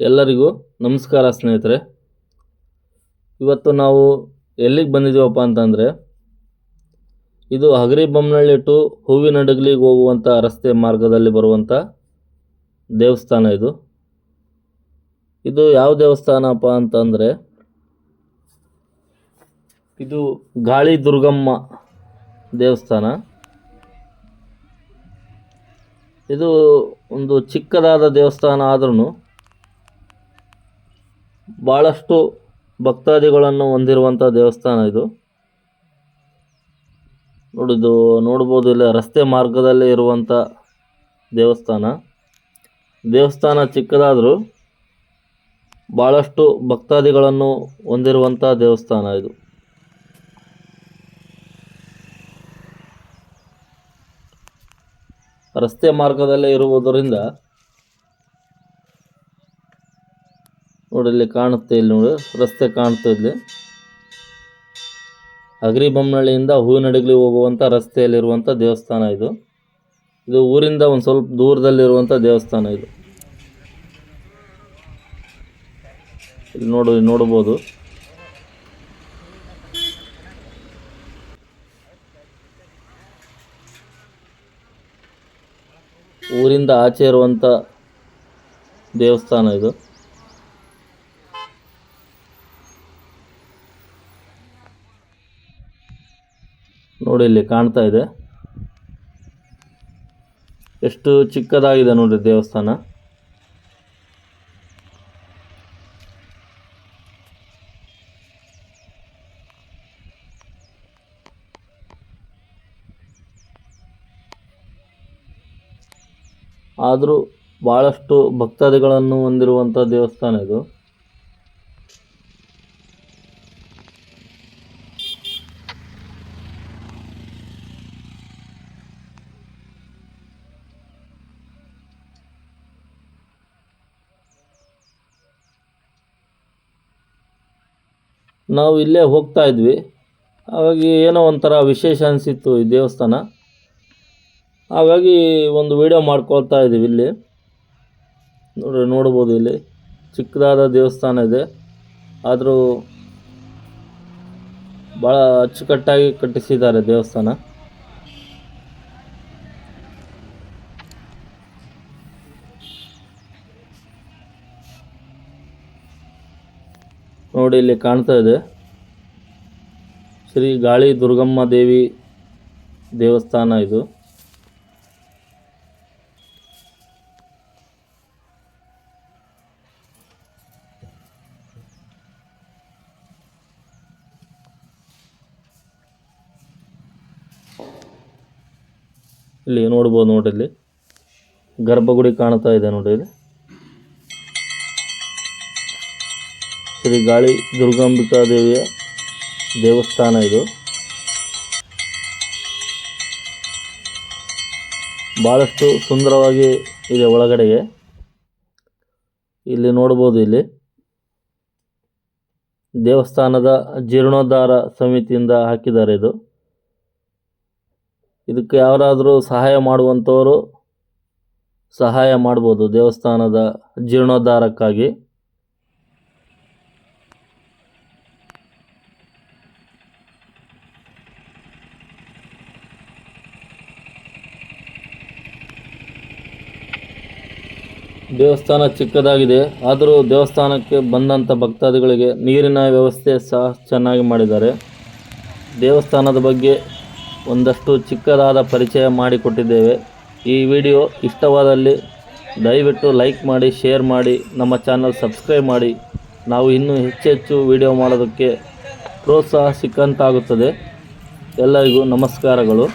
ಎಲ್ಲರಿಗೂ ನಮಸ್ಕಾರ ಸ್ನೇಹಿತರೆ. ಇವತ್ತು ನಾವು ಎಲ್ಲಿಗೆ ಬಂದಿದ್ದೀವಪ್ಪ ಅಂತಂದರೆ, ಇದು ಹಗರಿ ಬೊಮ್ಮನಹಳ್ಳಿ ಟು ಹೂವಿನಡಗಲಿಗೆ ಹೋಗುವಂಥ ರಸ್ತೆ ಮಾರ್ಗದಲ್ಲಿ ಬರುವಂಥ ದೇವಸ್ಥಾನ ಇದು. ಇದು ಯಾವ ದೇವಸ್ಥಾನಪ್ಪ ಅಂತಂದರೆ, ಇದು ಗಾಳಿ ದುರ್ಗಮ್ಮ ದೇವಸ್ಥಾನ. ಇದು ಒಂದು ಚಿಕ್ಕದಾದ ದೇವಸ್ಥಾನ ಆದ್ರೂ ಭಾಳಷ್ಟು ಭಕ್ತಾದಿಗಳನ್ನು ಹೊಂದಿರುವಂಥ ದೇವಸ್ಥಾನ ಇದು. ನೋಡಿದ್ದು ನೋಡ್ಬೋದು, ಇಲ್ಲ ರಸ್ತೆ ಮಾರ್ಗದಲ್ಲೇ ಇರುವಂಥ ದೇವಸ್ಥಾನ. ದೇವಸ್ಥಾನ ಚಿಕ್ಕದಾದರೂ ಭಾಳಷ್ಟು ಭಕ್ತಾದಿಗಳನ್ನು ಹೊಂದಿರುವಂಥ ದೇವಸ್ಥಾನ ಇದು. ರಸ್ತೆ ಮಾರ್ಗದಲ್ಲೇ ಇರುವುದರಿಂದ ನೋಡಿ ಇಲ್ಲಿ ಕಾಣುತ್ತೆ ಇಲ್ಲಿ ನೋಡಿ, ರಸ್ತೆ ಕಾಣ್ತಾ ಇಲ್ಲಿ. ಅಗರಿ ಬೊಮ್ಮನಹಳ್ಳಿಯಿಂದ ಹೂವಿನಡಗಲಿ ಹೋಗುವಂಥ ರಸ್ತೆಯಲ್ಲಿರುವಂಥ ದೇವಸ್ಥಾನ ಇದು. ಇದು ಊರಿಂದ ಒಂದು ಸ್ವಲ್ಪ ದೂರದಲ್ಲಿರುವಂಥ ದೇವಸ್ಥಾನ ಇದು. ಇಲ್ಲಿ ನೋಡು ನೋಡ್ಬೋದು. ಊರಿಂದ ಆಚೆ ಇರುವಂಥ ದೇವಸ್ಥಾನ ಇದು. ನೋಡಿ ಇಲ್ಲಿ ಕಾಣ್ತಾ ಇದೆ. ಎಷ್ಟು ಚಿಕ್ಕದಾಗಿದೆ ನೋಡಿ ದೇವಸ್ಥಾನ. ಆದರೂ ಭಾಳಷ್ಟು ಭಕ್ತಾದಿಗಳನ್ನು ಹೊಂದಿರುವಂಥ ದೇವಸ್ಥಾನ ಇದು. ನಾವು ಇಲ್ಲೇ ಹೋಗ್ತಾ ಇದ್ವಿ. ಹಾಗಾಗಿ ಏನೋ ಒಂಥರ ವಿಶೇಷ ಅನಿಸಿತ್ತು ಈ ದೇವಸ್ಥಾನ. ಹಾಗಾಗಿ ಒಂದು ವಿಡಿಯೋ ಮಾಡ್ಕೊಳ್ತಾ ಇದ್ದೀವಿ ಇಲ್ಲಿ. ನೋಡಿ ನೋಡ್ಬೋದು ಇಲ್ಲಿ. ಚಿಕ್ಕದಾದ ದೇವಸ್ಥಾನ ಇದೆ. ಆದರೂ ಭಾಳ ಅಚ್ಚುಕಟ್ಟಾಗಿ ಕಟ್ಟಿಸಿದ್ದಾರೆ ದೇವಸ್ಥಾನ. ನೋಡಿ ಇಲ್ಲಿ ಕಾಣ್ತಾ ಇದೆ. ಶ್ರೀ ಗಾಳಿ ದುರ್ಗಮ್ಮ ದೇವಿ ದೇವಸ್ಥಾನ ಇದು. ಇಲ್ಲಿ ನೋಡ್ಬೋದು ನೋಡಿ ಇಲ್ಲಿ. ಗರ್ಭಗುಡಿ ಕಾಣ್ತಾ ಇದೆ ನೋಡಿ ಇಲ್ಲಿ. ಶ್ರೀ ಗಾಳಿ ದುರ್ಗಾಂಬಿಕಾ ದೇವಿಯ ದೇವಸ್ಥಾನ ಇದು. ಭಾಳಷ್ಟು ಸುಂದರವಾಗಿ ಇದೆ ಒಳಗಡೆಗೆ. ಇಲ್ಲಿ ನೋಡ್ಬೋದು ಇಲ್ಲಿ. ದೇವಸ್ಥಾನದ ಜೀರ್ಣೋದ್ಧಾರ ಸಮಿತಿಯಿಂದ ಹಾಕಿದ್ದಾರೆ ಇದು. ಇದಕ್ಕೆ ಯಾರಾದರೂ ಸಹಾಯ ಮಾಡುವಂಥವರು ಸಹಾಯ ಮಾಡ್ಬೋದು ದೇವಸ್ಥಾನದ ಜೀರ್ಣೋದ್ಧಾರಕ್ಕಾಗಿ. ದೇವಸ್ಥಾನ ಚಿಕ್ಕದಾಗಿದೆ. ಆದರೂ ದೇವಸ್ಥಾನಕ್ಕೆ ಬಂದಂಥ ಭಕ್ತಾದಿಗಳಿಗೆ ನೀರಿನ ವ್ಯವಸ್ಥೆ ಸಹ ಚೆನ್ನಾಗಿ ಮಾಡಿದ್ದಾರೆ. ದೇವಸ್ಥಾನದ ಬಗ್ಗೆ ಒಂದಷ್ಟು ಚಿಕ್ಕದಾದ ಪರಿಚಯ ಮಾಡಿಕೊಟ್ಟಿದ್ದೇವೆ. ಈ ವಿಡಿಯೋ ಇಷ್ಟವಾದಲ್ಲಿ ದಯವಿಟ್ಟು ಲೈಕ್ ಮಾಡಿ, ಶೇರ್ ಮಾಡಿ, ನಮ್ಮ ಚಾನಲ್ ಸಬ್ಸ್ಕ್ರೈಬ್ ಮಾಡಿ. ನಾವು ಇನ್ನೂ ಹೆಚ್ಚು ಹೆಚ್ಚು ವಿಡಿಯೋ ಮಾಡೋದಕ್ಕೆ ಪ್ರೋತ್ಸಾಹ ಸಿಕ್ಕಂತಾಗುತ್ತದೆ. ಎಲ್ಲರಿಗೂ ನಮಸ್ಕಾರಗಳು.